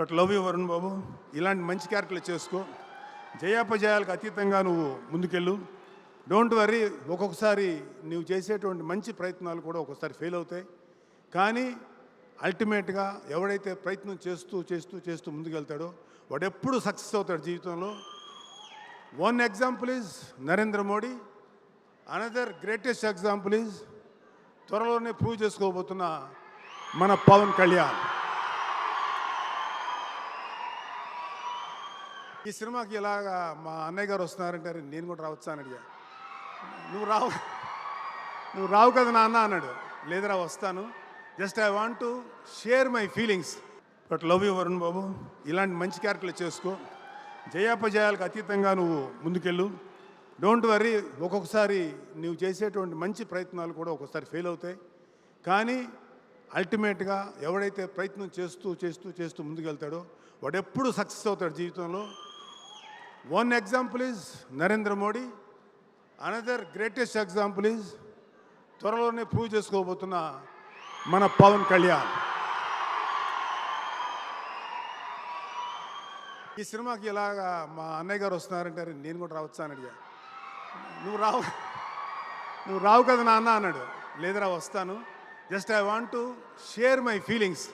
But love you Varun Babu. ఇలాంటి మంచి క్యారెక్టర్లు చేసుకో. జయాపజయాలకు అతీతంగా నువ్వు ముందుకెళ్ళు. డోంట్ వరీ ఒక్కొక్కసారి నువ్వు చేసేటువంటి మంచి ప్రయత్నాలు కూడా ఒక్కొక్కసారి ఫెయిల్ అవుతాయి. కానీ అల్టిమేట్గా ఎవడైతే ప్రయత్నం చేస్తూ చేస్తూ చేస్తూ ముందుకెళ్తాడో వాడు ఎప్పుడు సక్సెస్ అవుతాడు జీవితంలో. One example is Narendra Modi. Another greatest example is త్వరలోనే ప్రూవ్ చేసుకోబోతున్న మన పవన్ కళ్యాణ్. ఈ సినిమాకి ఇలాగ మా అన్నయ్య గారు వస్తున్నారంటే నేను కూడా రావచ్చా? అని అడిగా. నువ్వు రావు నువ్వు రావు కదా నాన్న అన్నాడు. లేదురా వస్తాను. Just I want to share my feelings. But love you Varun Babu. ఇలాంటి మంచి క్యారెక్టర్లు చేసుకో. జయాపజయాలకు అతీతంగా నువ్వు ముందుకెళ్ళు. డోంట్ వరీ ఒక్కొక్కసారి నువ్వు చేసేటువంటి మంచి ప్రయత్నాలు కూడా ఒక్కొక్కసారి ఫెయిల్ అవుతాయి. కానీ అల్టిమేట్గా ఎవడైతే ప్రయత్నం చేస్తూ చేస్తూ చేస్తూ ముందుకెళ్తాడో వాడు ఎప్పుడు సక్సెస్ అవుతాడు జీవితంలో. One example is Narendra Modi another greatest example is త్వరలోనే ప్రూవ్ చేసుకోబోతున్న మన పవన్ కళ్యాణ్. ఈ సినిమాకి ఇలాగా మా అన్నయ్య గారు వస్తున్నారంటే నేను కూడా రావచ్చా? అని అడిగా. నువ్వు రావు నువ్వు రావు కదా నాన్న అన్నాడు. లేదురా వస్తాను. Just I want to share my feelings.